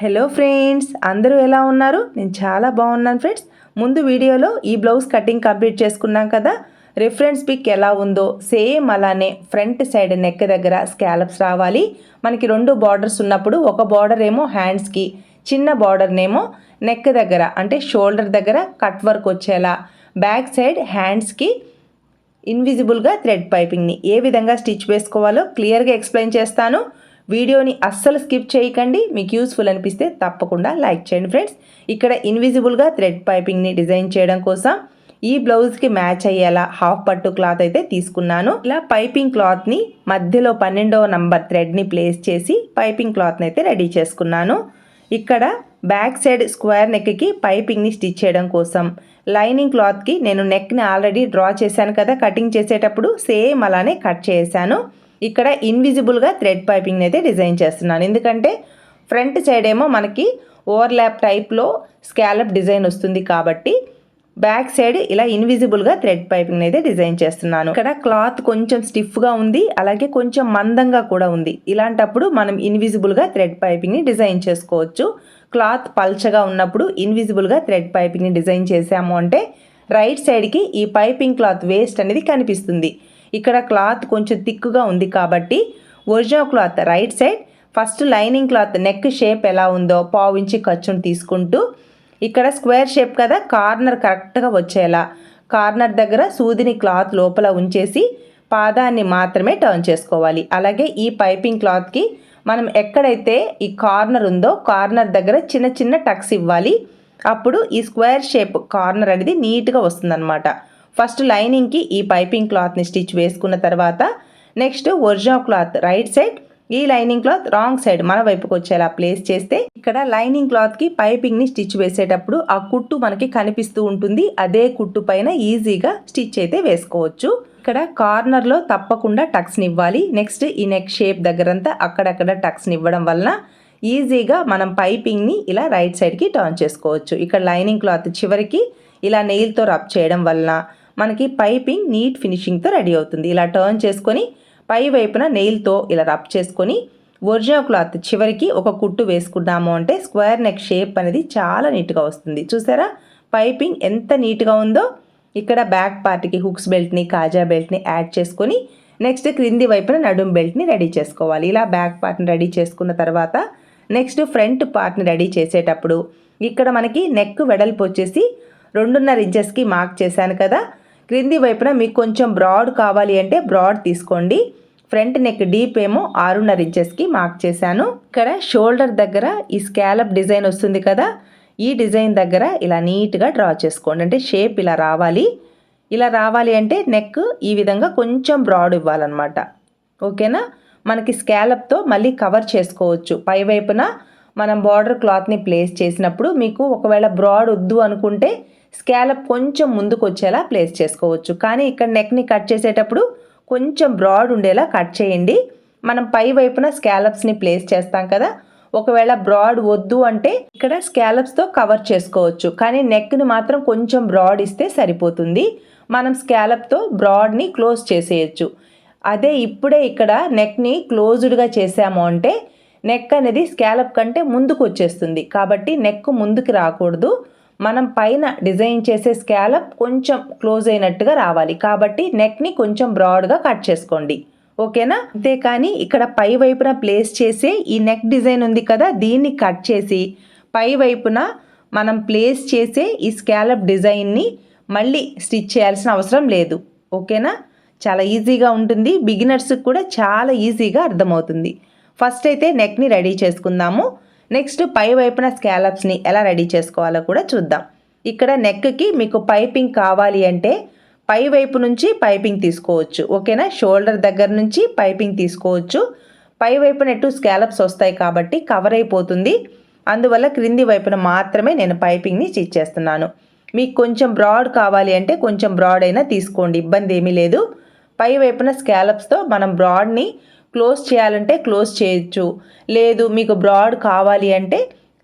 Hello friends అందరూ ఎలా ఉన్నారు? నేను చాలా బాగున్నాను ఫ్రెండ్స్ ముందు వీడియోలో ఈ బ్లౌజ్ కటింగ్ కంప్లీట్ చేసుకున్నాం కదా? రిఫరెన్స్ పిక్ ఎలా ఉందో సేమ్ అలానే ఫ్రంట్ సైడ్ నెక్ దగ్గర స్కాలప్స్ రావాలి. మనకి రెండు బార్డర్స్ ఉన్నప్పుడు ఒక బార్డర్ ఏమో హ్యాండ్స్కి చిన్న బార్డర్నేమో నెక్ దగ్గర అంటే షోల్డర్ దగ్గర కట్ వర్క్ వచ్చేలా. బ్యాక్ సైడ్ హ్యాండ్స్కి ఇన్విజిబుల్గా థ్రెడ్ పైపింగ్ని ఏ విధంగా స్టిచ్ వేసుకోవాలో క్లియర్గా ఎక్స్ప్లెయిన్ చేస్తాను. వీడియోని అస్సలు స్కిప్ చేయకండి. మీకు యూస్ఫుల్ అనిపిస్తే తప్పకుండా లైక్ చేయండి ఫ్రెండ్స్. ఇక్కడ ఇన్విజిబుల్గా థ్రెడ్ పైపింగ్ని డిజైన్ చేయడం కోసం ఈ బ్లౌజ్కి మ్యాచ్ అయ్యేలా హాఫ్ పట్టు క్లాత్ అయితే తీసుకున్నాను. ఇలా పైపింగ్ క్లాత్ని మధ్యలో పన్నెండవ నంబర్ థ్రెడ్ని ప్లేస్ చేసి పైపింగ్ క్లాత్ని అయితే రెడీ చేసుకున్నాను. ఇక్కడ బ్యాక్ సైడ్ స్క్వేర్ నెక్కి పైపింగ్ని స్టిచ్ చేయడం కోసం లైనింగ్ క్లాత్కి నేను నెక్ని ఆల్రెడీ డ్రా చేశాను కదా కటింగ్ చేసేటప్పుడు సేమ్ అలానే కట్ చేశాను. ఇక్కడ ఇన్విజిబుల్గా థ్రెడ్ పైపింగ్ అయితే డిజైన్ చేస్తున్నాను. ఎందుకంటే ఫ్రంట్ సైడ్ ఏమో మనకి ఓవర్లాప్ టైప్లో స్కాలప్ డిజైన్ వస్తుంది కాబట్టి బ్యాక్ సైడ్ ఇలా ఇన్విజిబుల్గా థ్రెడ్ పైపింగ్ అయితే డిజైన్ చేస్తున్నాను. ఇక్కడ క్లాత్ కొంచెం స్టిఫ్గా ఉంది అలాగే కొంచెం మందంగా కూడా ఉంది. ఇలాంటప్పుడు మనం ఇన్విజిబుల్గా థ్రెడ్ పైపింగ్ని డిజైన్ చేసుకోవచ్చు. క్లాత్ పల్చగా ఉన్నప్పుడు ఇన్విజిబుల్గా థ్రెడ్ పైపింగ్ని డిజైన్ చేసాము అంటే రైట్ సైడ్కి ఈ పైపింగ్ క్లాత్ వేస్ట్ అనేది కనిపిస్తుంది. ఇక్కడ క్లాత్ కొంచెం థిక్గా ఉంది కాబట్టి original cloth right side. First lining cloth neck shape ఎలా ఉందో పావు ఇంచి ఖర్చును తీసుకుంటూ ఇక్కడ స్క్వేర్ షేప్ కదా కార్నర్ కరెక్ట్గా వచ్చేలా. కార్నర్ దగ్గర సూదిని క్లాత్ లోపల ఉంచేసి పాదాన్ని మాత్రమే టర్న్ చేసుకోవాలి. అలాగే ఈ పైపింగ్ క్లాత్కి మనం ఎక్కడైతే ఈ కార్నర్ ఉందో కార్నర్ దగ్గర చిన్న చిన్న టక్స్ ఇవ్వాలి. అప్పుడు ఈ స్క్వేర్ షేప్ కార్నర్ అనేది నీట్గా వస్తుందన్నమాట. ఫస్ట్ లైనింగ్కి ఈ పైపింగ్ క్లాత్ని స్టిచ్ వేసుకున్న తర్వాత next original cloth right side ఈ లైనింగ్ క్లాత్ రాంగ్ సైడ్ మన వైపుకి వచ్చేలా ప్లేస్ చేస్తే ఇక్కడ లైనింగ్ క్లాత్కి పైపింగ్ని స్టిచ్ వేసేటప్పుడు ఆ కుట్టు మనకి కనిపిస్తూ ఉంటుంది. అదే కుట్టు పైన ఈజీగా స్టిచ్ అయితే వేసుకోవచ్చు. ఇక్కడ కార్నర్లో తప్పకుండా టక్స్ని ఇవ్వాలి. నెక్స్ట్ ఈ నెక్ షేప్ దగ్గరంతా అక్కడక్కడ టక్స్ని ఇవ్వడం వలన ఈజీగా మనం పైపింగ్ని ఇలా రైట్ సైడ్కి టర్న్ చేసుకోవచ్చు. ఇక్కడ లైనింగ్ క్లాత్ చివరికి ఇలా నెయిల్తో రబ్ చేయడం వలన మనకి పైపింగ్ నీట్ ఫినిషింగ్తో రెడీ అవుతుంది. ఇలా టర్న్ చేసుకొని పై వైపున నెయిల్తో ఇలా రబ్ చేసుకొని ఒరిజినల్ క్లాత్ చివరికి ఒక కుట్టు వేసుకున్నాము అంటే స్క్వేర్ నెక్ షేప్ అనేది చాలా నీట్గా వస్తుంది. చూసారా? పైపింగ్ ఎంత నీట్గా ఉందో ఇక్కడ బ్యాక్ పార్ట్కి హుక్స్ బెల్ట్ని కాజా బెల్ట్ని యాడ్ చేసుకొని నెక్స్ట్ క్రింది వైపున నడుం బెల్ట్ని రెడీ చేసుకోవాలి. ఇలా బ్యాక్ పార్ట్ని రెడీ చేసుకున్న తర్వాత నెక్స్ట్ ఫ్రంట్ పార్ట్ని రెడీ చేసేటప్పుడు ఇక్కడ మనకి నెక్ వెడల్పు వచ్చేసి రెండున్నర ఇంచెస్కి మార్క్ చేశాను కదా. క్రింది వైపున మీకు కొంచెం బ్రాడ్ కావాలి అంటే బ్రాడ్ తీసుకోండి. ఫ్రంట్ నెక్ డీప్ ఏమో ఆరున్నర ఇంచెస్కి మార్క్ చేశాను. ఇక్కడ షోల్డర్ దగ్గర ఈ స్కాలప్ డిజైన్ వస్తుంది కదా ఈ డిజైన్ దగ్గర ఇలా నీట్గా డ్రా చేసుకోండి. అంటే షేప్ ఇలా రావాలి. ఇలా రావాలి అంటే నెక్ ఈ విధంగా కొంచెం బ్రాడ్ ఇవ్వాలన్నమాట. ఓకేనా? మనకి స్కాలప్తో మళ్ళీ కవర్ చేసుకోవచ్చు. పై వైపున మనం బార్డర్ క్లాత్ని ప్లేస్ చేసినప్పుడు మీకు ఒకవేళ బ్రాడ్ వద్దు అనుకుంటే స్కాలప్ కొంచెం ముందుకు వచ్చేలా ప్లేస్ చేసుకోవచ్చు. కానీ ఇక్కడ నెక్ని కట్ చేసేటప్పుడు కొంచెం బ్రాడ్ ఉండేలా కట్ చేయండి. మనం పై వైపున స్కాలప్స్ని ప్లేస్ చేస్తాం కదా. ఒకవేళ బ్రాడ్ వద్దు అంటే ఇక్కడ స్కాలప్స్తో కవర్ చేసుకోవచ్చు. కానీ నెక్ని మాత్రం కొంచెం బ్రాడ్ ఇస్తే సరిపోతుంది. మనం స్కాలప్తో బ్రాడ్ని క్లోజ్ చేసేయచ్చు. అదే ఇప్పుడే ఇక్కడ నెక్ని క్లోజ్డ్గా చేసాము అంటే నెక్ అనేది స్కాలప్ కంటే ముందుకు వచ్చేస్తుంది కాబట్టి నెక్ ముందుకు రాకూడదు. మనం పైన డిజైన్ చేసే స్కాలప్ కొంచెం క్లోజ్ అయినట్టుగా రావాలి. కాబట్టి నెక్ని కొంచెం బ్రాడ్గా కట్ చేసుకోండి. ఓకేనా? అంతేకాని ఇక్కడ పై వైపున ప్లేస్ చేసే ఈ నెక్ డిజైన్ ఉంది కదా దీన్ని కట్ చేసి పై వైపున మనం ప్లేస్ చేసే ఈ స్కాలప్ డిజైన్ని మళ్ళీ స్టిచ్ చేయాల్సిన అవసరం లేదు. ఓకేనా? చాలా ఈజీగా ఉంటుంది. బిగినర్స్కి కూడా చాలా ఈజీగా అర్థమవుతుంది. ఫస్ట్ అయితే నెక్ని రెడీ చేసుకుందాము. నెక్స్ట్ పై వైపున స్కాలప్స్ని ఎలా రెడీ చేసుకోవాలో కూడా చూద్దాం. ఇక్కడ నెక్కి మీకు పైపింగ్ కావాలి అంటే పై వైపు నుంచి పైపింగ్ తీసుకోవచ్చు. ఓకేనా? షోల్డర్ దగ్గర నుంచి పైపింగ్ తీసుకోవచ్చు. పై వైపున ఎటు స్కాలప్స్ వస్తాయి కాబట్టి కవర్ అయిపోతుంది. అందువల్ల క్రింది వైపున మాత్రమే నేను పైపింగ్ని స్టిచ్ చేస్తున్నాను. మీకు కొంచెం బ్రాడ్ కావాలి అంటే కొంచెం బ్రాడ్ అయినా తీసుకోండి. ఇబ్బంది ఏమీ లేదు. పై వైపున స్కాలప్స్తో మనం బ్రాడ్ని క్లోజ్ చేయాలంటే క్లోజ్ చేయొచ్చు. లేదు మీకు బ్రాడ్ కావాలి అంటే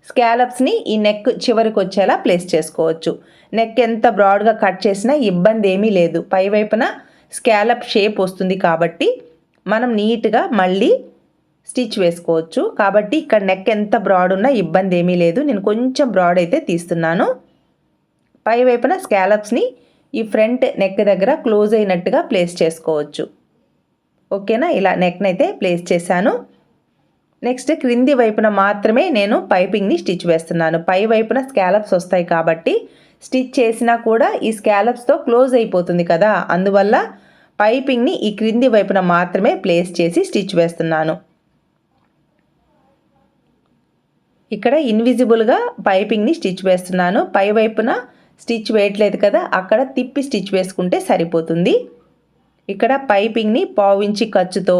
స్కాలప్స్ని ఈ నెక్ చివరికి వచ్చేలా ప్లేస్ చేసుకోవచ్చు. నెక్ ఎంత బ్రాడ్గా కట్ చేసినా ఇబ్బంది ఏమీ లేదు. పైవైపున స్కాలప్ షేప్ వస్తుంది కాబట్టి మనం నీట్గా మళ్ళీ స్టిచ్ వేసుకోవచ్చు. కాబట్టి ఇక్కడ నెక్ ఎంత బ్రాడ్ ఉన్నా ఇబ్బంది ఏమీ లేదు. నేను కొంచెం బ్రాడ్ అయితే తీస్తున్నాను. పై వైపున స్కాలప్స్ని ఈ ఫ్రంట్ నెక్ దగ్గర క్లోజ్ అయినట్టుగా ప్లేస్ చేసుకోవచ్చు. ఓకేనా? ఇలా నెక్ని అయితే ప్లేస్ చేశాను. నెక్స్ట్ క్రింది వైపున మాత్రమే నేను పైపింగ్ని స్టిచ్ వేస్తున్నాను. పై వైపున స్కాలప్స్ వస్తాయి కాబట్టి స్టిచ్ చేసినా కూడా ఈ స్కాలప్స్తో క్లోజ్ అయిపోతుంది కదా. అందువల్ల పైపింగ్ని ఈ క్రింది వైపున మాత్రమే ప్లేస్ చేసి స్టిచ్ వేస్తున్నాను. ఇక్కడ ఇన్విజిబుల్గా పైపింగ్ని స్టిచ్ వేస్తున్నాను. పై వైపున స్టిచ్ వేయట్లేదు కదా. అక్కడ తిప్పి స్టిచ్ వేసుకుంటే సరిపోతుంది. ఇక్కడ పైపింగ్ని పావించి ఖర్చుతో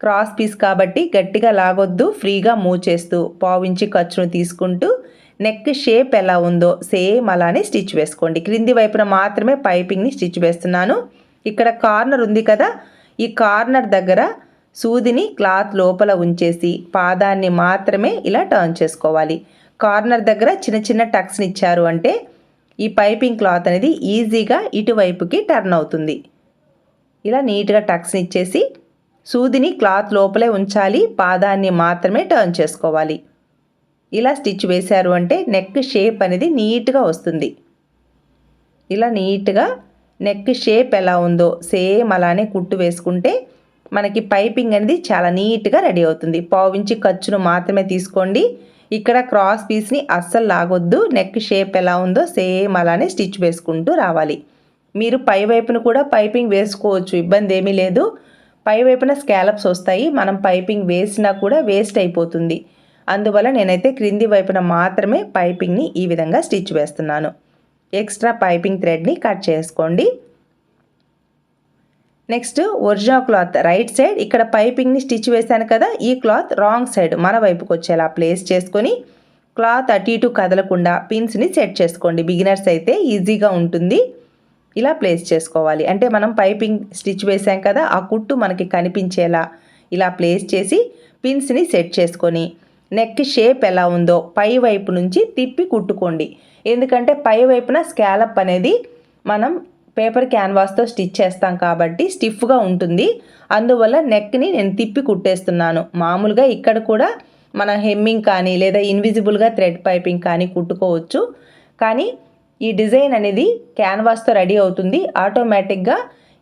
క్రాస్ పీస్ కాబట్టి గట్టిగా లాగొద్దు ఫ్రీగా మూవ్ చేస్తూ పావించి ఖర్చును తీసుకుంటూ నెక్ షేప్ ఎలా ఉందో సేమ్ అలానే స్టిచ్ వేసుకోండి. క్రింది వైపున మాత్రమే పైపింగ్ని స్టిచ్ వేస్తున్నాను. ఇక్కడ కార్నర్ ఉంది కదా ఈ కార్నర్ దగ్గర సూదిని క్లాత్ లోపల ఉంచేసి పాదాన్ని మాత్రమే ఇలా టర్న్ చేసుకోవాలి. కార్నర్ దగ్గర చిన్న చిన్న టక్స్ని ఇచ్చారు అంటే ఈ పైపింగ్ క్లాత్ అనేది ఈజీగా ఇటువైపుకి టర్న్ అవుతుంది. ఇలా నీట్గా టక్స్ని ఇచ్చేసి సూదిని క్లాత్ లోపలే ఉంచాలి. పాదాన్ని మాత్రమే టర్న్ చేసుకోవాలి. ఇలా స్టిచ్ వేశారు అంటే నెక్ షేప్ అనేది నీట్గా వస్తుంది. ఇలా నీట్గా నెక్ షేప్ ఎలా ఉందో సేమ్ అలానే కుట్టు వేసుకుంటే మనకి పైపింగ్ అనేది చాలా నీట్గా రెడీ అవుతుంది. పావించి ఖర్చును మాత్రమే తీసుకోండి. ఇక్కడ క్రాస్ పీస్ని అస్సలు లాగొద్దు. నెక్ షేప్ ఎలా ఉందో సేమ్ అలానే స్టిచ్ వేసుకుంటూ రావాలి. మీరు పై వైపున కూడా పైపింగ్ వేసుకోవచ్చు ఇబ్బంది ఏమీ లేదు. పై వైపున స్కాలప్స్ వస్తాయి మనం పైపింగ్ వేసినా కూడా వేస్ట్ అయిపోతుంది. అందువల్ల నేనైతే క్రింది వైపున మాత్రమే పైపింగ్ని ఈ విధంగా స్టిచ్ వేస్తున్నాను. ఎక్స్ట్రా పైపింగ్ థ్రెడ్ని కట్ చేసుకోండి. Next original cloth right side. ఇక్కడ పైపింగ్ని స్టిచ్ వేశాను కదా ఈ క్లాత్ రాంగ్ సైడ్ మన వైపుకు వచ్చేలా ప్లేస్ చేసుకొని క్లాత్ అటు ఇటు కదలకుండా పిన్స్ని సెట్ చేసుకోండి. బిగినర్స్ అయితే ఈజీగా ఉంటుంది. ఇలా ప్లేస్ చేసుకోవాలి. అంటే మనం పైపింగ్ స్టిచ్ వేసాం కదా ఆ కుట్టు మనకి కనిపించేలా ఇలా ప్లేస్ చేసి పిన్స్ని సెట్ చేసుకొని నెక్ షేప్ ఎలా ఉందో పై వైపు నుంచి తిప్పి కుట్టుకోండి. ఎందుకంటే పై వైపున స్కాలప్ అనేది మనం పేపర్ క్యాన్వాస్తో స్టిచ్ చేస్తాం కాబట్టి స్టిఫ్గా ఉంటుంది. అందువల్ల నెక్ని నేను తిప్పి కుట్టేస్తున్నాను. మామూలుగా ఇక్కడ కూడా మన హెమ్మింగ్ కానీ లేదా ఇన్విజిబుల్గా థ్రెడ్ పైపింగ్ కానీ కుట్టుకోవచ్చు. కానీ ఈ డిజైన్ అనేది క్యాన్వాస్తో రెడీ అవుతుంది. ఆటోమేటిక్గా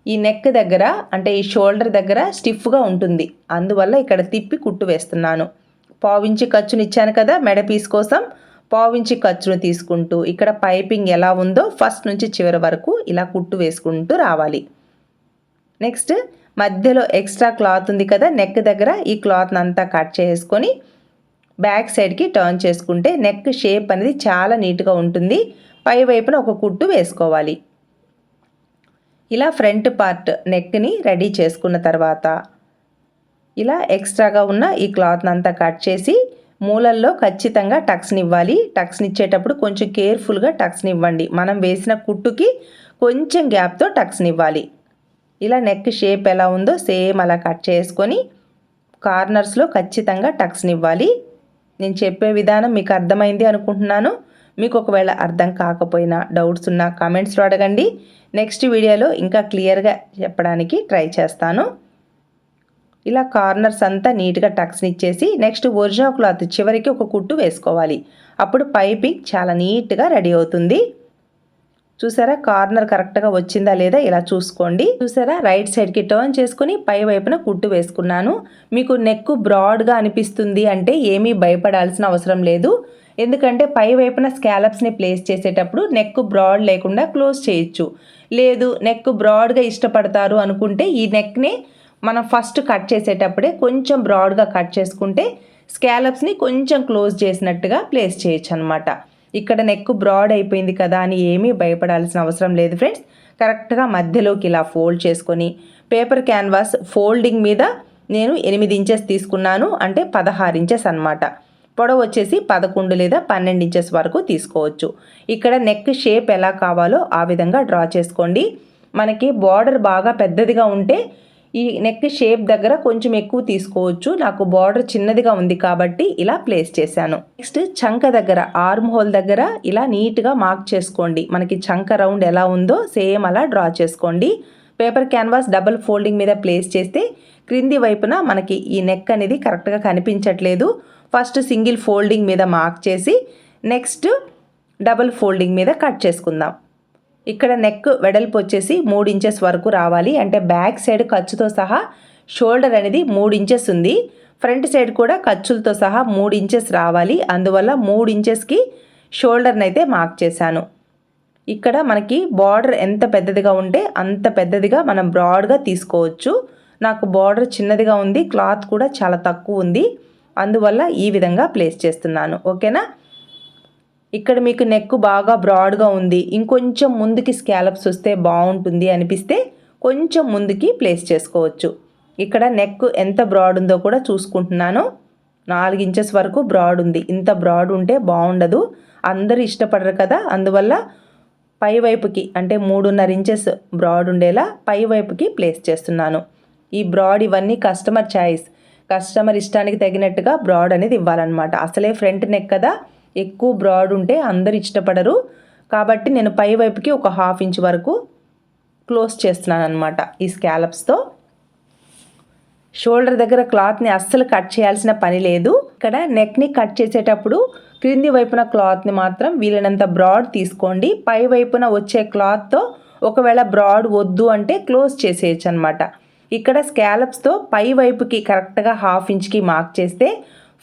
ఈ నెక్ దగ్గర అంటే ఈ షోల్డర్ దగ్గర స్టిఫ్గా ఉంటుంది. అందువల్ల ఇక్కడ తిప్పి కుట్టు వేస్తున్నాను. పావించి ఖర్చుని ఇచ్చాను కదా మెడ పీస్ కోసం. పావించి ఖర్చును తీసుకుంటూ ఇక్కడ పైపింగ్ ఎలా ఉందో ఫస్ట్ నుంచి చివరి వరకు ఇలా కుట్టు వేసుకుంటూ రావాలి. నెక్స్ట్ మధ్యలో ఎక్స్ట్రా క్లాత్ ఉంది కదా నెక్ దగ్గర ఈ క్లాత్ని అంతా కట్ చేసుకొని బ్యాక్ సైడ్కి టర్న్ చేసుకుంటే నెక్ షేప్ అనేది చాలా నీట్గా ఉంటుంది. పై వైపున ఒక కుట్టు వేసుకోవాలి. ఇలా ఫ్రంట్ పార్ట్ నెక్ని రెడీ చేసుకున్న తర్వాత ఇలా ఎక్స్ట్రాగా ఉన్న ఈ క్లాత్ని అంతా కట్ చేసి మూలల్లో ఖచ్చితంగా టక్స్ని ఇవ్వాలి. టక్స్ని ఇచ్చేటప్పుడు కొంచెం కేర్ఫుల్గా టక్స్ని ఇవ్వండి. మనం వేసిన కుట్టుకి కొంచెం గ్యాప్తో టక్స్ని ఇవ్వాలి. ఇలా నెక్ షేప్ ఎలా ఉందో సేమ్ అలా కట్ చేసుకొని కార్నర్స్లో ఖచ్చితంగా టక్స్ని ఇవ్వాలి. నేను చెప్పే విధానం మీకు అర్థమైంది అనుకుంటున్నాను. మీకు ఒకవేళ అర్థం కాకపోయినా డౌట్స్ ఉన్నా కామెంట్స్లో అడగండి. నెక్స్ట్ వీడియోలో ఇంకా క్లియర్గా చెప్పడానికి ట్రై చేస్తాను. ఇలా కార్నర్స్ అంతా నీట్గా టక్స్ని ఇచ్చేసి నెక్స్ట్ ఒరిజినల్ క్లాత్ చివరికి ఒక కుట్టు వేసుకోవాలి. అప్పుడు పైపింగ్ చాలా నీట్గా రెడీ అవుతుంది. చూసారా కార్నర్ కరెక్ట్గా వచ్చిందా లేదా ఇలా చూసుకోండి. చూసారా రైట్ సైడ్కి టర్న్ చేసుకుని పై వైపున కుట్టు వేసుకున్నాను. మీకు నెక్ బ్రాడ్గా అనిపిస్తుంది అంటే ఏమీ భయపడాల్సిన అవసరం లేదు. ఎందుకంటే పై వైపున స్కాలప్స్ని ప్లేస్ చేసేటప్పుడు నెక్ బ్రాడ్ లేకుండా క్లోజ్ చేయొచ్చు. లేదు నెక్ బ్రాడ్గా ఇష్టపడతారు అనుకుంటే ఈ నెక్ని మనం ఫస్ట్ కట్ చేసేటప్పుడే కొంచెం బ్రాడ్గా కట్ చేసుకుంటే స్కాలప్స్ని కొంచెం క్లోజ్ చేసినట్టుగా ప్లేస్ చేయొచ్చు అనమాట ఇక్కడ నెక్ బ్రాడ్ అయిపోయింది కదా అని ఏమీ భయపడాల్సిన అవసరం లేదు ఫ్రెండ్స్ కరెక్ట్గా మధ్యలోకి ఇలా ఫోల్డ్ చేసుకొని పేపర్ క్యాన్వాస్ ఫోల్డింగ్ మీద నేను ఎనిమిది ఇంచెస్ తీసుకున్నాను అంటే పదహారు ఇంచెస్ అనమాట పొడవు వచ్చేసి పదకొండు లేదా పన్నెండు ఇంచెస్ వరకు తీసుకోవచ్చు. ఇక్కడ నెక్ షేప్ ఎలా కావాలో ఆ విధంగా డ్రా చేసుకోండి. మనకి బార్డర్ బాగా పెద్దదిగా ఉంటే ఈ నెక్ షేప్ దగ్గర కొంచెం ఎక్కువ తీసుకోవచ్చు. నాకు బార్డర్ చిన్నదిగా ఉంది కాబట్టి ఇలా ప్లేస్ చేశాను. నెక్స్ట్ చంక దగ్గర ఆర్మ్ హోల్ దగ్గర ఇలా నీట్గా మార్క్ చేసుకోండి. మనకి చంక రౌండ్ ఎలా ఉందో సేమ్ అలా డ్రా చేసుకోండి. పేపర్ క్యాన్వాస్ డబుల్ ఫోల్డింగ్ మీద ప్లేస్ చేస్తే క్రింది వైపున మనకి ఈ నెక్ అనేది కరెక్ట్గా కనిపించట్లేదు. ఫస్ట్ సింగిల్ ఫోల్డింగ్ మీద మార్క్ చేసి నెక్స్ట్ డబుల్ ఫోల్డింగ్ మీద కట్ చేసుకుందాం. ఇక్కడ నెక్ వెడల్పు వచ్చేసి మూడు ఇంచెస్ వరకు రావాలి. అంటే బ్యాక్ సైడ్ ఖర్చుతో సహా షోల్డర్ అనేది మూడు ఇంచెస్ ఉంది. ఫ్రంట్ సైడ్ కూడా ఖర్చులతో సహా మూడు ఇంచెస్ రావాలి. అందువల్ల మూడు ఇంచెస్కి షోల్డర్ని అయితే మార్క్ చేశాను. ఇక్కడ మనకి బార్డర్ ఎంత పెద్దదిగా ఉంటే అంత పెద్దదిగా మనం బ్రాడ్గా తీసుకోవచ్చు. నాకు బార్డర్ చిన్నదిగా ఉంది. క్లాత్ కూడా చాలా తక్కువ ఉంది. అందువల్ల ఈ విధంగా ప్లేస్ చేస్తున్నాను. ఓకేనా ఇక్కడ మీకు నెక్ బాగా బ్రాడ్గా ఉంది. ఇంకొంచెం ముందుకి స్కాలప్స్ వస్తే బాగుంటుంది అనిపిస్తే కొంచెం ముందుకి ప్లేస్ చేసుకోవచ్చు. ఇక్కడ నెక్ ఎంత బ్రాడ్ ఉందో కూడా చూసుకుంటున్నాను. నాలుగు ఇంచెస్ వరకు బ్రాడ్ ఉంది. ఇంత బ్రాడ్ ఉంటే బాగుండదు. అందరూ ఇష్టపడరు కదా. అందువల్ల పై వైపుకి అంటే మూడున్నర ఇంచెస్ బ్రాడ్ ఉండేలా పై వైపుకి ప్లేస్ చేస్తున్నాను. ఈ బ్రాడ్ ఇవన్నీ కస్టమర్ ఛాయిస్ కస్టమర్ ఇష్టానికి తగినట్టుగా బ్రాడ్ అనేది ఇవ్వాలన్నమాట. అసలే ఫ్రంట్ నెక్ కదా ఎక్కువ బ్రాడ్ ఉంటే అందరు ఇష్టపడరు. కాబట్టి నేను పై వైపుకి ఒక హాఫ్ ఇంచ్ వరకు క్లోజ్ చేస్తున్నాను అనమాట ఈ స్కాలప్స్తో షోల్డర్ దగ్గర క్లాత్ని అస్సలు కట్ చేయాల్సిన పని లేదు. ఇక్కడ నెక్ని కట్ చేసేటప్పుడు క్రింది వైపున క్లాత్ని మాత్రం వీలైనంత బ్రాడ్ తీసుకోండి. పై వైపున వచ్చే క్లాత్తో ఒకవేళ బ్రాడ్ వద్దు అంటే క్లోజ్ చేసేయచ్చు అనమాట ఇక్కడ స్కాలప్స్తో పై వైపుకి కరెక్ట్గా హాఫ్ ఇంచ్కి మార్క్ చేస్తే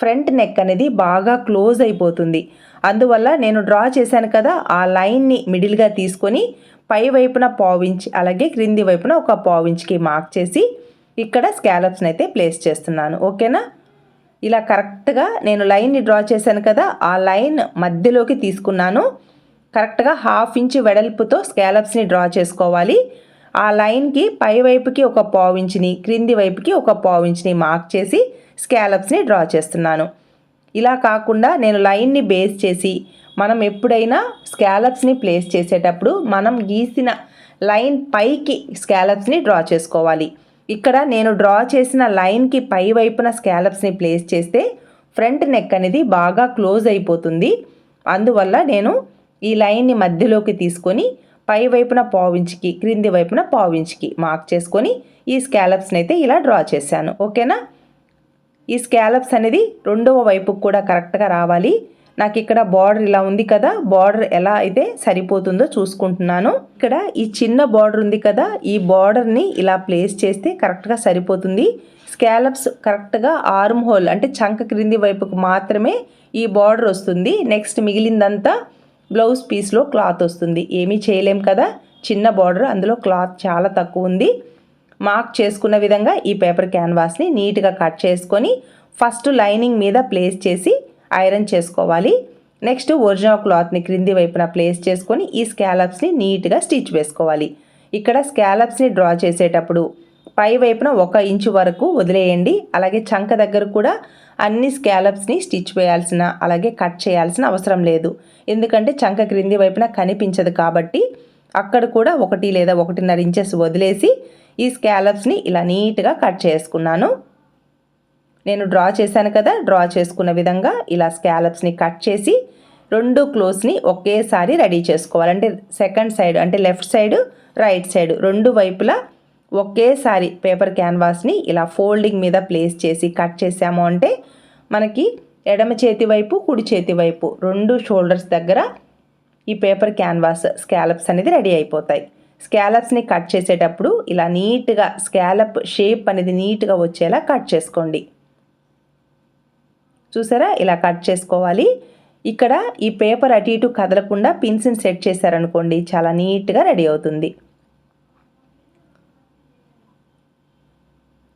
ఫ్రంట్ నెక్ అనేది బాగా క్లోజ్ అయిపోతుంది. అందువల్ల నేను డ్రా చేశాను కదా ఆ లైన్ని మిడిల్గా తీసుకొని పై వైపున పావించ్ అలాగే క్రింది వైపున ఒక పావించ్కి మార్క్ చేసి ఇక్కడ స్కాలప్స్ని అయితే ప్లేస్ చేస్తున్నాను. ఓకేనా ఇలా కరెక్ట్గా నేను లైన్ని డ్రా చేశాను కదా ఆ లైన్ మధ్యలోకి తీసుకున్నాను. కరెక్ట్గా హాఫ్ ఇంచ్ వెడల్పుతో స్కాలప్స్ని డ్రా చేసుకోవాలి. ఆ లైన్కి పై వైపుకి ఒక పావించిని క్రింది వైపుకి ఒక పావించిని మార్క్ చేసి స్కాలప్స్ని డ్రా చేస్తున్నాను. ఇలా కాకుండా నేను లైన్ని బేస్ చేసి మనం ఎప్పుడైనా స్కాలప్స్ని ప్లేస్ చేసేటప్పుడు మనం గీసిన లైన్ పైకి స్కాలప్స్ని డ్రా చేసుకోవాలి. ఇక్కడ నేను డ్రా చేసిన లైన్కి పై వైపున స్కాలప్స్ని ప్లేస్ చేస్తే ఫ్రంట్ నెక్ అనేది బాగా క్లోజ్ అయిపోతుంది. అందువల్ల నేను ఈ లైన్ని మధ్యలోకి తీసుకొని పై వైపున పావించికి క్రింది వైపున పావించికి మార్క్ చేసుకొని ఈ స్కాలప్స్ని అయితే ఇలా డ్రా చేశాను. ఓకేనా? ఈ స్కాలప్స్ అనేది రెండవ వైపుకు కూడా కరెక్ట్గా రావాలి. నాకు ఇక్కడ బార్డర్ ఇలా ఉంది కదా బార్డర్ ఎలా అయితే సరిపోతుందో చూసుకుంటున్నాను. ఇక్కడ ఈ చిన్న బార్డర్ ఉంది కదా ఈ బార్డర్ని ఇలా ప్లేస్ చేస్తే కరెక్ట్గా సరిపోతుంది. స్కాలప్స్ కరెక్ట్గా ఆర్మ్ హోల్ అంటే చంక క్రింది వైపుకు మాత్రమే ఈ బార్డర్ వస్తుంది. నెక్స్ట్ మిగిలిందంతా బ్లౌజ్ పీస్లో క్లాత్ వస్తుంది. ఏమీ చేయలేం కదా? చిన్న బార్డర్ అందులో క్లాత్ చాలా తక్కువ ఉంది. మార్క్ చేసుకున్న విధంగా ఈ పేపర్ క్యాన్వాస్ని నీట్గా కట్ చేసుకొని ఫస్ట్ లైనింగ్ మీద ప్లేస్ చేసి ఐరన్ చేసుకోవాలి. నెక్స్ట్ ఒరిజినల్ క్లాత్ని క్రింది వైపున ప్లేస్ చేసుకొని ఈ స్కాలప్స్ని నీట్గా స్టిచ్ వేసుకోవాలి. ఇక్కడ స్కాలప్స్ని డ్రా చేసేటప్పుడు పై వైపున ఒక ఇంచు వరకు వదిలేయండి. అలాగే చంక దగ్గర కూడా అన్ని స్కాలప్స్ని స్టిచ్ వేయాల్సిన అలాగే కట్ చేయాల్సిన అవసరం లేదు. ఎందుకంటే చంక క్రింది వైపున కనిపించదు కాబట్టి అక్కడ కూడా ఒకటి లేదా ఒకటిన్నర ఇంచెస్ వదిలేసి ఈ స్కాలప్స్ని ఇలా నీట్గా కట్ చేసుకున్నాను. నేను డ్రా చేశాను కదా డ్రా చేసుకున్న విధంగా ఇలా స్కాలప్స్ని కట్ చేసి రెండు క్లోత్స్ని ఒకేసారి రెడీ చేసుకోవాలి. అంటే సెకండ్ సైడ్ అంటే లెఫ్ట్ సైడ్ రైట్ సైడ్ రెండు వైపులా ఒకేసారి పేపర్ క్యాన్వాస్ని ఇలా ఫోల్డింగ్ మీద ప్లేస్ చేసి కట్ చేసాము అంటే మనకి ఎడమ చేతి వైపు కుడి చేతి వైపు రెండు షోల్డర్స్ దగ్గర ఈ పేపర్ క్యాన్వాస్ స్కాలప్స్ అనేది రెడీ అయిపోతాయి. స్కాలప్స్ని కట్ చేసేటప్పుడు ఇలా నీట్గా స్కాలప్ షేప్ అనేది నీట్గా వచ్చేలా కట్ చేసుకోండి. చూసారా? ఇలా కట్ చేసుకోవాలి. ఇక్కడ ఈ పేపర్ అటు ఇటు కదలకుండా పిన్స్ని సెట్ చేశారనుకోండి చాలా నీట్గా రెడీ అవుతుంది.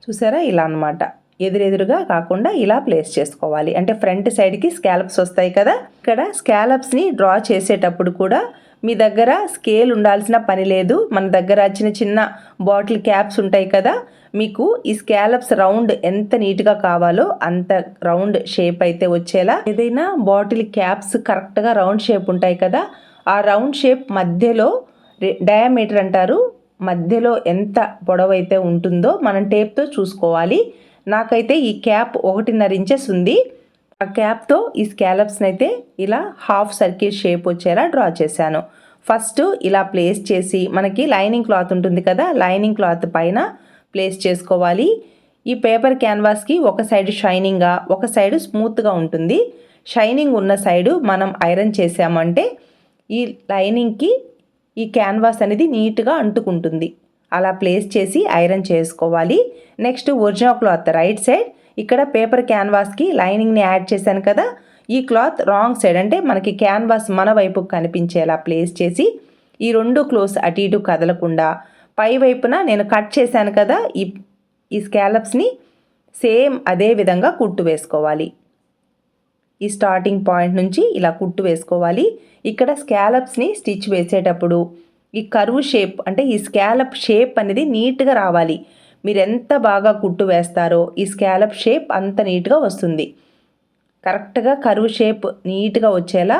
చూసారా? ఇలా అనమాట ఎదురెదురుగా కాకుండా ఇలా ప్లేస్ చేసుకోవాలి. అంటే ఫ్రంట్ సైడ్కి స్కాలప్స్ వస్తాయి కదా? ఇక్కడ స్కాలప్స్ని డ్రా చేసేటప్పుడు కూడా మీ దగ్గర స్కేల్ ఉండాల్సిన పని లేదు. మన దగ్గర చిన్న చిన్న బాటిల్ క్యాప్స్ ఉంటాయి కదా? మీకు ఈ స్కాలప్స్ రౌండ్ ఎంత నీట్గా కావాలో అంత రౌండ్ షేప్ అయితే వచ్చేలా. ఏదైనా బాటిల్ క్యాప్స్ కరెక్ట్గా రౌండ్ షేప్ ఉంటాయి కదా? ఆ రౌండ్ షేప్ మధ్యలో డయామీటర్ అంటారు. మధ్యలో ఎంత పొడవైతే ఉంటుందో మనం టేప్తో చూసుకోవాలి. నాకైతే ఈ క్యాప్ ఒకటిన్నర ఇంచెస్ ఉంది. ఆ క్యాప్తో ఈ స్కాలప్స్ని అయితే ఇలా హాఫ్ సర్కిల్ షేప్ వచ్చేలా డ్రా చేశాను. ఫస్ట్ ఇలా ప్లేస్ చేసి మనకి లైనింగ్ క్లాత్ ఉంటుంది కదా లైనింగ్ క్లాత్ పైన ప్లేస్ చేసుకోవాలి. ఈ పేపర్ క్యాన్వాస్కి ఒక సైడ్ షైనింగ్గా ఒక సైడ్ స్మూత్గా ఉంటుంది. షైనింగ్ ఉన్న సైడు మనం ఐరన్ చేసామంటే ఈ లైనింగ్కి ఈ క్యాన్వాస్ అనేది నీట్గా అంటుకుంటుంది. అలా ప్లేస్ చేసి ఐరన్ చేసుకోవాలి. Next original cloth right side. ఇక్కడ పేపర్ క్యాన్వాస్కి లైనింగ్ని యాడ్ చేశాను కదా. ఈ క్లాత్ రాంగ్ సైడ్ అంటే మనకి క్యాన్వాస్ మన వైపు కనిపించేలా ప్లేస్ చేసి ఈ రెండు క్లోత్స్ అటు ఇటు కదలకుండా పై వైపున నేను కట్ చేశాను కదా. ఈ ఈ స్కాలప్స్ని సేమ్ అదే విధంగా కుట్టు వేసుకోవాలి. ఈ స్టార్టింగ్ పాయింట్ నుంచి ఇలా కుట్టు వేసుకోవాలి. ఇక్కడ స్కాలప్స్ని స్టిచ్ వేసేటప్పుడు ఈ కరువు షేప్ అంటే ఈ స్కాలప్ షేప్ అనేది నీట్గా రావాలి. మీరు ఎంత బాగా కుట్టు వేస్తారో ఈ స్కాలప్ షేప్ అంత నీట్గా వస్తుంది. కరెక్ట్గా కరువు షేప్ నీట్గా వచ్చేలా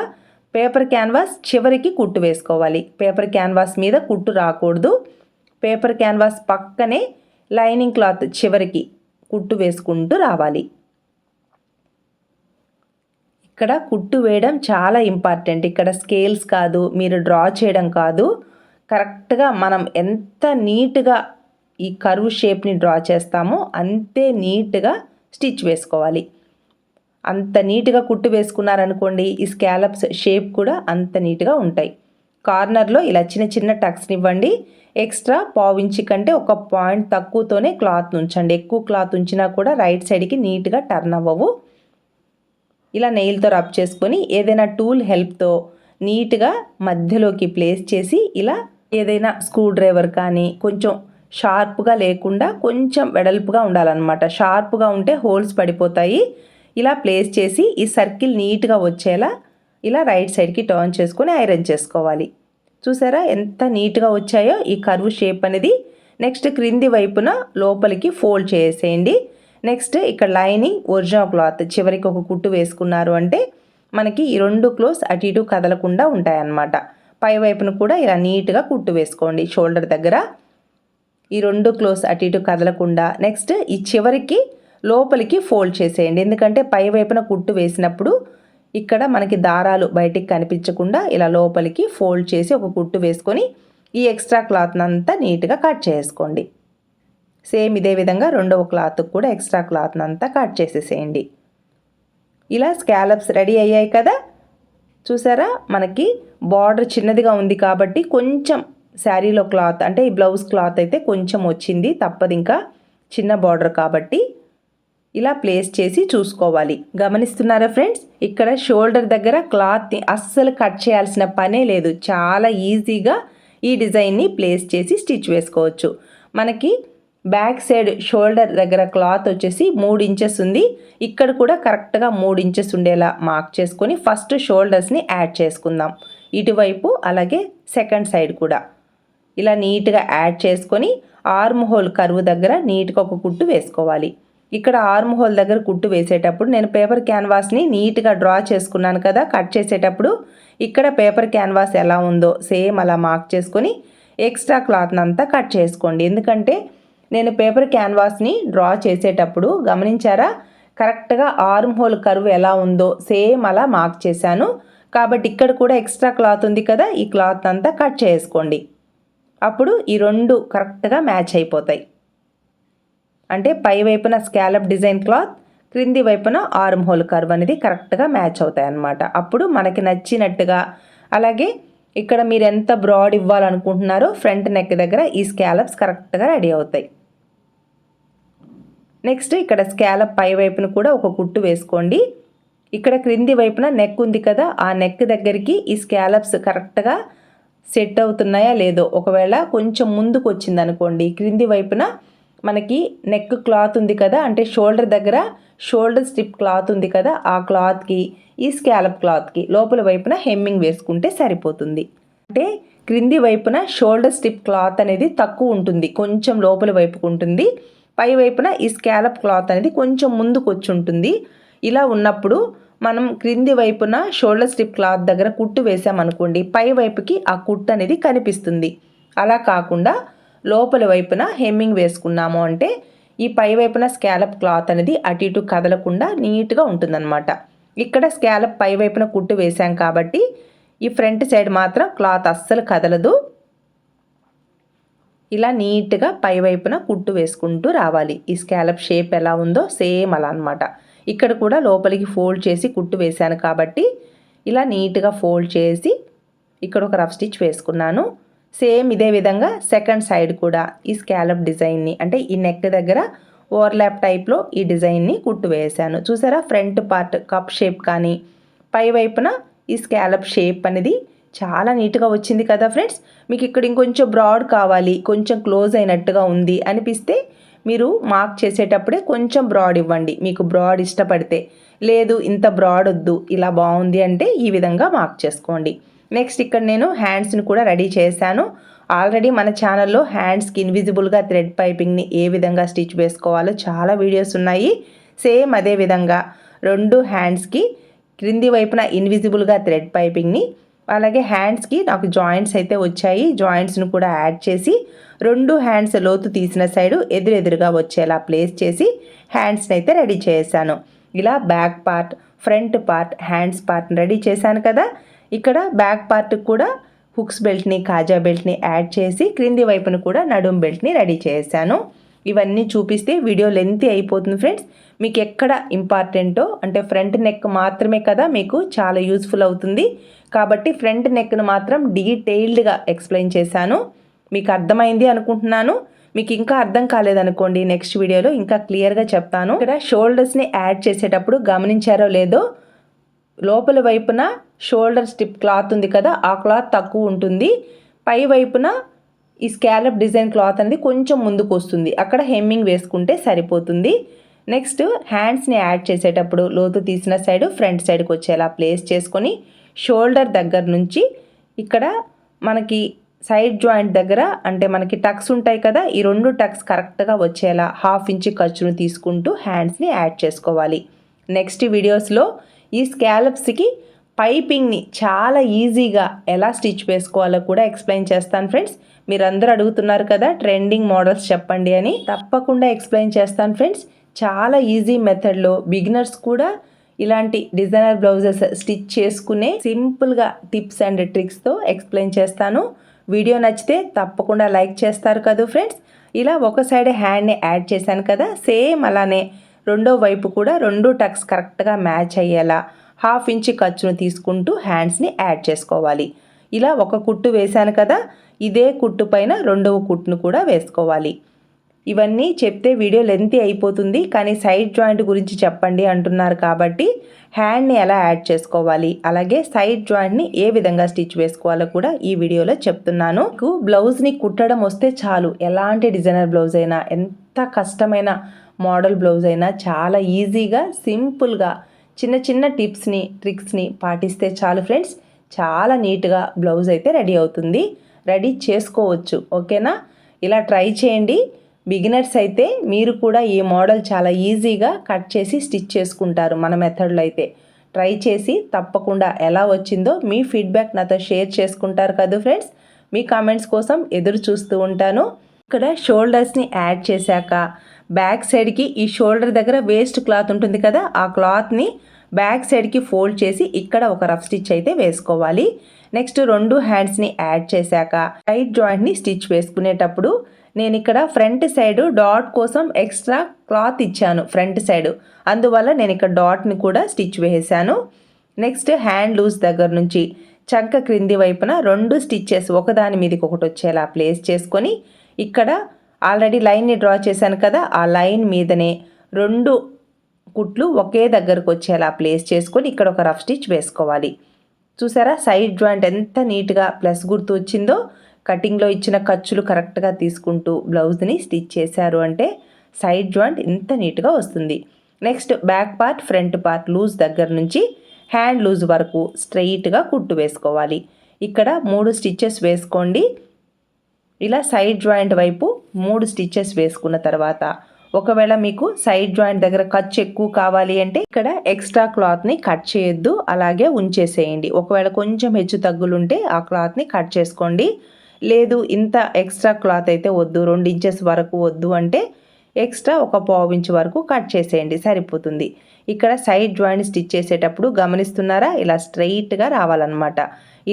పేపర్ క్యాన్వాస్ చివరికి కుట్టు వేసుకోవాలి. పేపర్ క్యాన్వాస్ మీద కుట్టు రాకూడదు. పేపర్ క్యాన్వాస్ పక్కనే లైనింగ్ క్లాత్ చివరికి కుట్టు వేసుకుంటూ రావాలి. ఇక్కడ కుట్టు వేయడం చాలా ఇంపార్టెంట్ ఇక్కడ స్కేల్స్ కాదు మీరు డ్రా చేయడం కాదు. కరెక్ట్గా మనం ఎంత నీట్గా ఈ కరువు షేప్ని డ్రా చేస్తామో అంతే నీట్గా స్టిచ్ వేసుకోవాలి. అంత నీట్గా కుట్టు వేసుకున్నారనుకోండి ఈ స్కాలప్స్ షేప్ కూడా అంత నీట్గా ఉంటాయి. కార్నర్లో ఇలా చిన్న చిన్న టక్స్ని ఇవ్వండి. ఎక్స్ట్రా పావించి కంటే ఒక పాయింట్ తక్కువతోనే క్లాత్ ఉంచండి ఎక్కువ క్లాత్ ఉంచినా కూడా రైట్ సైడ్కి నీట్గా టర్న్ అవ్వవు. ఇలా నెయిల్తో రబ్ చేసుకొని ఏదైనా టూల్ హెల్ప్తో నీట్గా మధ్యలోకి ప్లేస్ చేసి ఇలా ఏదైనా స్క్రూ డ్రైవర్ కానీ కొంచెం షార్ప్గా లేకుండా కొంచెం వెడల్పుగా ఉండాలన్నమాట. షార్ప్గా ఉంటే హోల్స్ పడిపోతాయి. ఇలా ప్లేస్ చేసి ఈ సర్కిల్ నీట్గా వచ్చేలా ఇలా రైట్ సైడ్కి టర్న్ చేసుకొని ఐరన్ చేసుకోవాలి. చూసారా ఎంత నీట్గా వచ్చాయో ఈ కర్వ్ షేప్ అనేది. నెక్స్ట్ క్రింది వైపున లోపలికి ఫోల్డ్ చేసేయండి. నెక్స్ట్ ఇక్కడ లైనింగ్ ఒరిజినల్ క్లాత్. చివరికి ఒక కుట్టు వేసుకున్నారు అంటే మనకి ఈ రెండు క్లోజ్ అటు ఇటు కదలకుండా ఉంటాయన్నమాట. పై వైపున కూడా ఇలా నీట్గా కుట్టు వేసుకోండి. షోల్డర్ దగ్గర ఈ రెండు క్లోజ్ అటు ఇటు కదలకుండా. నెక్స్ట్ ఈ చివరికి లోపలికి ఫోల్డ్ చేసేయండి. ఎందుకంటే పై వైపున కుట్టు వేసినప్పుడు ఇక్కడ మనకి దారాలు బయటికి కనిపించకుండా ఇలా లోపలికి ఫోల్డ్ చేసి ఒక కుట్టు వేసుకొని ఈ ఎక్స్ట్రా క్లాత్ అంతా నీట్గా కట్ చేసుకోండి. సేమ్ ఇదే విధంగా రెండవ క్లాత్ కూడా ఎక్స్ట్రా క్లాత్ని అంతా కట్ చేసేసేయండి. ఇలా స్కాలప్స్ రెడీ అయ్యాయి కదా? చూసారా? మనకి బార్డర్ చిన్నదిగా ఉంది కాబట్టి కొంచెం శారీలో క్లాత్ అంటే ఈ బ్లౌజ్ క్లాత్ అయితే కొంచెం వచ్చింది తప్పదు ఇంకా. చిన్న బార్డర్ కాబట్టి ఇలా ప్లేస్ చేసి చూసుకోవాలి. గమనిస్తున్నారా ఫ్రెండ్స్? ఇక్కడ షోల్డర్ దగ్గర క్లాత్ని అస్సలు కట్ చేయాల్సిన పనే లేదు. చాలా ఈజీగా ఈ డిజైన్ని ప్లేస్ చేసి స్టిచ్ వేసుకోవచ్చు. మనకి బ్యాక్ సైడ్ షోల్డర్ దగ్గర క్లాత్ వచ్చేసి మూడు ఇంచెస్ ఉంది. ఇక్కడ కూడా కరెక్ట్గా మూడు ఇంచెస్ ఉండేలా మార్క్ చేసుకొని ఫస్ట్ షోల్డర్స్ని యాడ్ చేసుకుందాం. ఇటువైపు అలాగే సెకండ్ సైడ్ కూడా. ఇలా నీట్గా యాడ్ చేసుకొని ఆర్మ్ హోల్ కరువు దగ్గర నీట్గా ఒక కుట్టు వేసుకోవాలి. ఇక్కడ ఆర్మ్ హోల్ దగ్గర కుట్టు వేసేటప్పుడు నేను పేపర్ క్యాన్వాస్ని నీట్గా డ్రా చేసుకున్నాను కదా కట్ చేసేటప్పుడు ఇక్కడ పేపర్ క్యాన్వాస్ ఎలా ఉందో సేమ్ అలా మార్క్ చేసుకొని ఎక్స్ట్రా క్లాత్ని అంతా కట్ చేసుకోండి. ఎందుకంటే నేను పేపర్ క్యాన్వాస్ని డ్రా చేసేటప్పుడు గమనించారా? కరెక్ట్గా ఆర్మ్ హోల్ కరువు ఎలా ఉందో సేమ్ అలా మార్క్ చేశాను. కాబట్టి ఇక్కడ కూడా ఎక్స్ట్రా క్లాత్ ఉంది కదా ఈ క్లాత్ అంతా కట్ చేసుకోండి. అప్పుడు ఈ రెండు కరెక్ట్గా మ్యాచ్ అయిపోతాయి. అంటే పై వైపున స్కాలప్ డిజైన్ క్లాత్ క్రింది వైపున ఆర్మ్ హోల్ కర్వ్ అనేది కరెక్ట్గా మ్యాచ్ అవుతాయి అన్నమాట. అప్పుడు మనకి నచ్చినట్టుగా అలాగే ఇక్కడ మీరు ఎంత బ్రాడ్ ఇవ్వాలనుకుంటున్నారో ఫ్రంట్ నెక్ దగ్గర ఈ స్కాలప్స్ కరెక్ట్గా రెడీ అవుతాయి. నెక్స్ట్ ఇక్కడ స్కాలప్ పై వైపున కూడా ఒక కుట్టు వేసుకోండి. ఇక్కడ క్రింది వైపున నెక్ ఉంది కదా ఆ నెక్ దగ్గరికి ఈ స్కాలప్స్ కరెక్ట్గా సెట్ అవుతున్నాయా లేదో. ఒకవేళ కొంచెం ముందుకు వచ్చింది అనుకోండి క్రింది వైపున మనకి నెక్ క్లాత్ ఉంది కదా అంటే షోల్డర్ దగ్గర షోల్డర్ స్ట్రిప్ క్లాత్ ఉంది కదా ఆ క్లాత్కి ఈ స్కాలప్ క్లాత్కి లోపల వైపున హెమ్మింగ్ వేసుకుంటే సరిపోతుంది. అంటే క్రింది వైపున షోల్డర్ స్ట్రిప్ క్లాత్ అనేది తక్కువ ఉంటుంది కొంచెం లోపల వైపుకు ఉంటుంది. పై వైపున ఈ స్కాలప్ క్లాత్ అనేది కొంచెం ముందుకు వచ్చి ఉంటుంది ఇలా ఉన్నప్పుడు మనం క్రింది వైపున షోల్డర్ స్ట్రిప్ క్లాత్ దగ్గర కుట్టు వేసామనుకోండి పై వైపుకి ఆ కుట్టు అనేది కనిపిస్తుంది. అలా కాకుండా లోపల వైపున హెమ్మింగ్ వేసుకున్నాము అంటే ఈ పై వైపున స్కాలప్ క్లాత్ అనేది అటు ఇటు కదలకుండా నీట్గా ఉంటుందన్నమాట. ఇక్కడ స్కాలప్ పై వైపున కుట్టు వేసాం కాబట్టి ఈ ఫ్రంట్ సైడ్ మాత్రం క్లాత్ అస్సలు కదలదు. ఇలా నీట్గా పై వైపున కుట్టు వేసుకుంటూ రావాలి. ఈ స్కాలప్ షేప్ ఎలా ఉందో సేమ్ అలా అనమాట ఇక్కడ కూడా లోపలికి ఫోల్డ్ చేసి కుట్టు వేశాను కాబట్టి ఇలా నీట్గా ఫోల్డ్ చేసి ఇక్కడ ఒక రఫ్ స్టిచ్ వేసుకున్నాను. సేమ్ ఇదే విధంగా సెకండ్ సైడ్ కూడా ఈ స్కాలప్ డిజైన్ని అంటే ఈ నెక్ దగ్గర ఓవర్లాప్ టైప్లో ఈ డిజైన్ని కుట్టు వేసాను చూసారా? ఫ్రంట్ పార్ట్ కప్ షేప్ కానీ పై వైపున ఈ స్కాలప్ షేప్ అనేది చాలా నీట్గా వచ్చింది కదా ఫ్రెండ్స్? మీకు ఇక్కడ ఇంకొంచెం బ్రాడ్ కావాలి కొంచెం క్లోజ్ అయినట్టుగా ఉంది అనిపిస్తే మీరు మార్క్ చేసేటప్పుడే కొంచెం బ్రాడ్ ఇవ్వండి. మీకు బ్రాడ్ ఇష్టపడితే లేదు ఇంత బ్రాడ్ వద్దు ఇలా బాగుంది అంటే ఈ విధంగా మార్క్ చేసుకోండి. నెక్స్ట్ ఇక్కడ నేను హ్యాండ్స్ని కూడా రెడీ చేశాను. ఆల్రెడీ మన ఛానల్లో హ్యాండ్స్కి ఇన్విజిబుల్గా థ్రెడ్ పైపింగ్ని ఏ విధంగా స్టిచ్ వేసుకోవాలో చాలా వీడియోస్ ఉన్నాయి. సేమ్ అదే విధంగా రెండు హ్యాండ్స్కి క్రింది వైపున ఇన్విజిబుల్గా థ్రెడ్ పైపింగ్ని అలాగే హ్యాండ్స్కి నాకు జాయింట్స్ అయితే వచ్చాయి. జాయింట్స్ను కూడా యాడ్ చేసి రెండు హ్యాండ్స్ లోతు తీసిన సైడు ఎదురెదురుగా వచ్చేలా ప్లేస్ చేసి హ్యాండ్స్ని అయితే రెడీ చేశాను. ఇలా back part front part hands పార్ట్ని రెడీ చేశాను కదా. ఇక్కడ బ్యాక్ పార్ట్ కూడా హుక్స్ బెల్ట్ని కాజా బెల్ట్ని యాడ్ చేసి క్రింది వైపును కూడా నడుం బెల్ట్ని రెడీ చేశాను. ఇవన్నీ చూపిస్తే వీడియో లెంతీ అయిపోతుంది ఫ్రెండ్స్ మీకు ఎక్కడ ఇంపార్టెంటో అంటే ఫ్రంట్ నెక్ మాత్రమే కదా మీకు చాలా యూస్ఫుల్ అవుతుంది. కాబట్టి ఫ్రంట్ నెక్ను మాత్రం డీటెయిల్డ్గా ఎక్స్ప్లెయిన్ చేశాను. మీకు అర్థమైంది అనుకుంటున్నాను. మీకు ఇంకా అర్థం కాలేదనుకోండి నెక్స్ట్ వీడియోలో ఇంకా క్లియర్గా చెప్తాను. ఇక్కడ షోల్డర్స్ని యాడ్ చేసేటప్పుడు గమనించారో లేదో లోపల వైపున షోల్డర్ స్టిప్ క్లాత్ ఉంది కదా ఆ క్లాత్ తక్కువ ఉంటుంది. పై వైపున ఈ స్కాలప్ డిజైన్ క్లాత్ అనేది కొంచెం ముందుకు వస్తుంది. అక్కడ హెమ్మింగ్ వేసుకుంటే సరిపోతుంది. నెక్స్ట్ హ్యాండ్స్ని యాడ్ చేసేటప్పుడు లోతు తీసిన సైడ్ ఫ్రంట్ సైడ్కి వచ్చేలా ప్లేస్ చేసుకొని షోల్డర్ దగ్గర నుంచి ఇక్కడ మనకి సైడ్ జాయింట్ దగ్గర అంటే మనకి టక్స్ ఉంటాయి కదా ఈ రెండు టక్స్ కరెక్ట్గా వచ్చేలా హాఫ్ ఇంచ్ ఖర్చును తీసుకుంటూ హ్యాండ్స్ని యాడ్ చేసుకోవాలి. నెక్స్ట్ వీడియోస్లో ఈ స్కాలప్స్కి పైపింగ్ని చాలా ఈజీగా ఎలా స్టిచ్ వేసుకోవాలో కూడా ఎక్స్ప్లెయిన్ చేస్తాను ఫ్రెండ్స్. మీరందరూ అడుగుతున్నారు కదా ట్రెండింగ్ మోడల్స్ చెప్పండి అని. తప్పకుండా ఎక్స్ప్లెయిన్ చేస్తాను ఫ్రెండ్స్. చాలా ఈజీ మెథడ్లో బిగినర్స్ కూడా ఇలాంటి డిజైనర్ బ్లౌజెస్ స్టిచ్ చేసుకునే సింపుల్గా టిప్స్ అండ్ ట్రిక్స్తో ఎక్స్ప్లెయిన్ చేస్తాను. వీడియో నచ్చితే తప్పకుండా లైక్ చేస్తారు కదా ఫ్రెండ్స్. ఇలా ఒక సైడ్ హ్యాండ్ని యాడ్ చేశాను కదా సేమ్ అలానే రెండో వైపు కూడా రెండు టక్స్ కరెక్ట్గా మ్యాచ్ అయ్యేలా హాఫ్ ఇంచ్ ఖర్చును తీసుకుంటూ హ్యాండ్స్ని యాడ్ చేసుకోవాలి. ఇలా ఒక కుట్టు వేశాను కదా ఇదే కుట్టు పైన రెండవ కుట్టును కూడా వేసుకోవాలి. ఇవన్నీ చెప్తే వీడియో లెంతీ అయిపోతుంది కానీ సైడ్ జాయింట్ గురించి చెప్పండి అంటున్నారు కాబట్టి హ్యాండ్ని ఎలా యాడ్ చేసుకోవాలి అలాగే సైడ్ జాయింట్ని ఏ విధంగా స్టిచ్ వేసుకోవాలో కూడా ఈ వీడియోలో చెప్తున్నాను. మీకు బ్లౌజ్ని కుట్టడం వస్తే చాలు ఎలాంటి డిజైనర్ బ్లౌజ్ అయినా ఎంత కష్టమైన మోడల్ బ్లౌజ్ అయినా చాలా ఈజీగా సింపుల్గా చిన్న చిన్న టిప్స్ని ట్రిక్స్ని పాటిస్తే చాలు ఫ్రెండ్స్ చాలా నీట్గా బ్లౌజ్ అయితే రెడీ అవుతుంది. రెడీ చేసుకోవచ్చు ఓకేనా ఇలా ట్రై చేయండి. బిగినర్స్ అయితే మీరు కూడా ఈ మోడల్ చాలా ఈజీగా కట్ చేసి స్టిచ్ చేసుకుంటారు మన మెథడ్లో అయితే. ట్రై చేసి తప్పకుండా ఎలా వచ్చిందో మీ ఫీడ్బ్యాక్ నాతో షేర్ చేసుకుంటారు కదా ఫ్రెండ్స్. మీ కామెంట్స్ కోసం ఎదురు చూస్తూ ఉంటాను. ఇక్కడ షోల్డర్స్ని యాడ్ చేశాక బ్యాక్ సైడ్కి ఈ షోల్డర్ దగ్గర వేస్ట్ క్లాత్ ఉంటుంది కదా ఆ క్లాత్ని బ్యాక్ సైడ్కి ఫోల్డ్ చేసి ఇక్కడ ఒక రఫ్ స్టిచ్ అయితే వేసుకోవాలి. నెక్స్ట్ రెండు హ్యాండ్స్ని యాడ్ చేశాక టైట్ జాయింట్ని స్టిచ్ వేసుకునేటప్పుడు నేను ఇక్కడ ఫ్రంట్ సైడ్ డాట్ కోసం ఎక్స్ట్రా క్లాత్ ఇచ్చాను ఫ్రంట్ సైడ్. అందువల్ల నేను ఇక్కడ డాట్ని కూడా స్టిచ్ వేసాను నెక్స్ట్ హ్యాండ్ లూజ్ దగ్గర నుంచి చంక క్రింది వైపున రెండు స్టిచ్చెస్ ఒకదాని మీదకి ఒకటి వచ్చేలా ప్లేస్ చేసుకొని ఇక్కడ ఆల్రెడీ లైన్ని డ్రా చేశాను కదా ఆ లైన్ మీదనే రెండు కుట్లు ఒకే దగ్గరకు వచ్చేలా ప్లేస్ చేసుకొని ఇక్కడ ఒక రఫ్ స్టిచ్ వేసుకోవాలి. చూసారా? సైడ్ జాయింట్ ఎంత నీట్గా ప్లస్ గుర్తు వచ్చిందో. కటింగ్లో ఇచ్చిన ఖర్చులు కరెక్ట్గా తీసుకుంటూ బ్లౌజ్ని స్టిచ్ చేశారు అంటే సైడ్ జాయింట్ ఇంత నీట్గా వస్తుంది. Next back part front part loose దగ్గర నుంచి హ్యాండ్ లూజ్ వరకు స్ట్రెయిట్గా కుట్టు వేసుకోవాలి. ఇక్కడ మూడు స్టిచ్చెస్ వేసుకోండి. ఇలా సైడ్ జాయింట్ వైపు మూడు స్టిచ్చెస్ వేసుకున్న తర్వాత ఒకవేళ మీకు సైడ్ జాయింట్ దగ్గర ఖర్చు ఎక్కువ కావాలి అంటే ఇక్కడ ఎక్స్ట్రా క్లాత్ని కట్ చేయొద్దు అలాగే ఉంచేసేయండి. ఒకవేళ కొంచెం హెచ్చు తగ్గులుంటే ఆ క్లాత్ని కట్ చేసుకోండి. లేదు ఇంత ఎక్స్ట్రా క్లాత్ అయితే వద్దు రెండు ఇంచెస్ వరకు వద్దు అంటే ఎక్స్ట్రా ఒక పావు ఇంచ్ వరకు కట్ చేసేయండి సరిపోతుంది. ఇక్కడ సైడ్ జాయింట్ స్టిచ్ చేసేటప్పుడు గమనిస్తున్నారా? ఇలా స్ట్రైట్గా రావాలన్నమాట.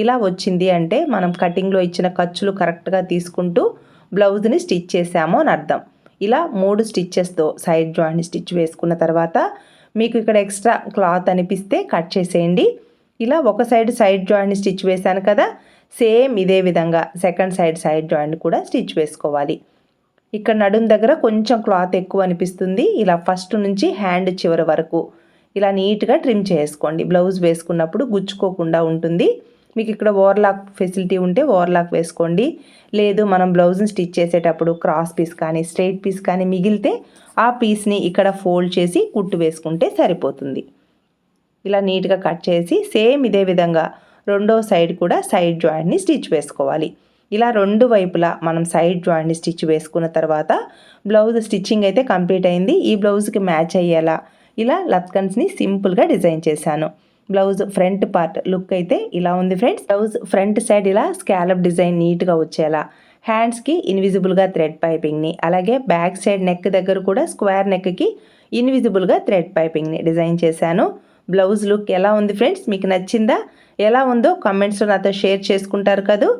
ఇలా వచ్చింది అంటే మనం కటింగ్లో ఇచ్చిన ఖర్చులు కరెక్ట్గా తీసుకుంటూ బ్లౌజ్ని స్టిచ్ చేసాము అని అర్థం. ఇలా మూడు స్టిచ్చెస్తో సైడ్ జాయింట్ స్టిచ్ వేసుకున్న తర్వాత మీకు ఇక్కడ ఎక్స్ట్రా క్లాత్ అనిపిస్తే కట్ చేసేయండి. ఇలా ఒక సైడ్ సైడ్ జాయింట్ స్టిచ్ వేశాను కదా సేమ్ ఇదే విధంగా సెకండ్ సైడ్ సైడ్ జాయింట్ కూడా స్టిచ్ వేసుకోవాలి. ఇక్కడ నడుం దగ్గర కొంచెం క్లాత్ ఎక్కువ అనిపిస్తుంది. ఇలా ఫస్ట్ నుంచి హ్యాండ్ చివరి వరకు ఇలా నీట్గా ట్రిమ్ చేసుకోండి. బ్లౌజ్ వేసుకున్నప్పుడు గుచ్చుకోకుండా ఉంటుంది. మీకు ఇక్కడ ఓవర్లాక్ ఫెసిలిటీ ఉంటే ఓవర్లాక్ వేసుకోండి. లేదు మనం బ్లౌజ్ని స్టిచ్ చేసేటప్పుడు క్రాస్ పీస్ కానీ స్ట్రైట్ పీస్ కానీ మిగిలితే ఆ పీస్ని ఇక్కడ ఫోల్డ్ చేసి కుట్టు వేసుకుంటే సరిపోతుంది. ఇలా నీట్గా కట్ చేసి సేమ్ ఇదే విధంగా రెండో సైడ్ కూడా సైడ్ జాయింట్ని స్టిచ్ వేసుకోవాలి. ఇలా రెండు వైపులా మనం సైడ్ జాయింట్ని స్టిచ్ వేసుకున్న తర్వాత బ్లౌజ్ స్టిచ్చింగ్ అయితే కంప్లీట్ అయింది. ఈ బ్లౌజ్కి మ్యాచ్ అయ్యేలా ఇలా లత్కన్స్ని సింపుల్గా డిజైన్ చేశాను. బ్లౌజ్ ఫ్రంట్ పార్ట్ లుక్ అయితే ఇలా ఉంది ఫ్రెండ్స్. బ్లౌజ్ ఫ్రంట్ సైడ్ ఇలా స్కాలప్ డిజైన్ నీట్గా వచ్చేలా హ్యాండ్స్కి ఇన్విజిబుల్గా థ్రెడ్ పైపింగ్ని అలాగే బ్యాక్ సైడ్ నెక్ దగ్గర కూడా స్క్వేర్ నెక్కి ఇన్విజిబుల్గా థ్రెడ్ పైపింగ్ని డిజైన్ చేశాను. బ్లౌజ్ లుక్ ఎలా ఉంది ఫ్రెండ్స్? మీకు నచ్చిందా? ఎలా ఉందో కామెంట్స్లో నాతో షేర్ చేసుకుంటారు కదూ.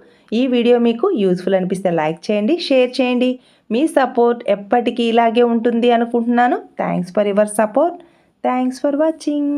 ఈ వీడియో మీకు యూస్ఫుల్ అనిపిస్తే లైక్ చేయండి షేర్ చేయండి. మీ సపోర్ట్ ఎప్పటికీ ఇలాగే ఉంటుంది అనుకుంటున్నాను. Thanks for your support thanks for watching